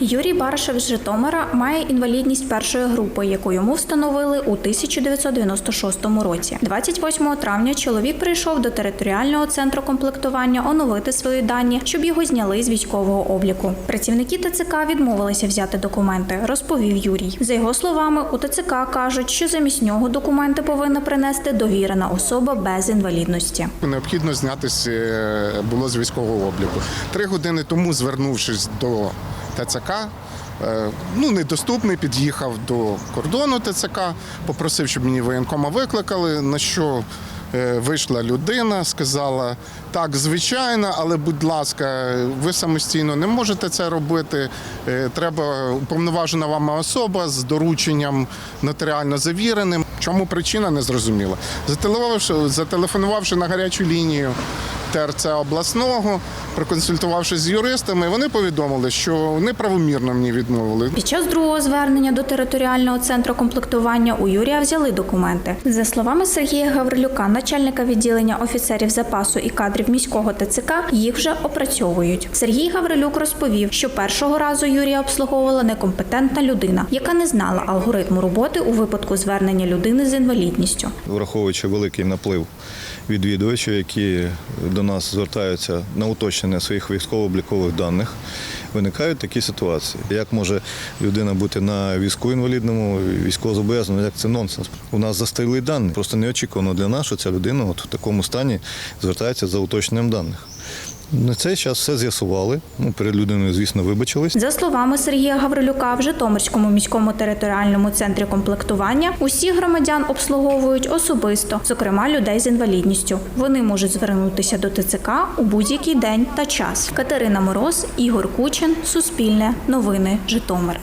Юрій Барашев з Житомира має інвалідність першої групи, яку йому встановили у 1996 році. 28 травня чоловік прийшов до територіального центру комплектування оновити свої дані, щоб його зняли з військового обліку. Працівники ТЦК відмовилися взяти документи, розповів Юрій. За його словами, у ТЦК кажуть, що замість нього документи повинна принести довірена особа без інвалідності. Необхідно знятися е, було з військового обліку. Три години тому, звернувшись до ТЦК, е, ну недоступний, під'їхав до кордону ТЦК, попросив, щоб мені воєнкома викликали. На що е, вийшла людина, сказала: так, звичайно, але будь ласка, ви самостійно не можете це робити. Е, Треба уповноважена вами особа з дорученням нотаріально завіреним. Чому причина не зрозуміла? Зателефонувавши, зателефонувавши на гарячу лінію ТРЦ обласного, проконсультувавшись з юристами, вони повідомили, що неправомірно мені відмовили. Під час другого звернення до територіального центру комплектування у Юрія взяли документи. За словами Сергія Гаврилюка, начальника відділення офіцерів запасу і кадрів міського ТЦК, їх вже опрацьовують. Сергій Гаврилюк розповів, що першого разу Юрія обслуговувала некомпетентна людина, яка не знала алгоритму роботи у випадку звернення людини з інвалідністю. враховуючи великий наплив відвідувачів, які до нас звертаються на уточнення своїх військово-облікових даних, виникають такі ситуації. Як може людина бути на візку інвалідному, військовозобов'язаному, як це нонсенс? У нас застарілий дані. Просто неочікувано для нас, що ця людина от в такому стані звертається за уточненням даних. На цей час все з'ясували. Ну, перед людиною, звісно, вибачились. За словами Сергія Гаврилюка, в Житомирському міському територіальному центрі комплектування усіх громадян обслуговують особисто, зокрема людей з інвалідністю. Вони можуть звернутися до ТЦК у будь-який день та час. Катерина Мороз, Ігор Кучин, Суспільне, Новини, Житомир.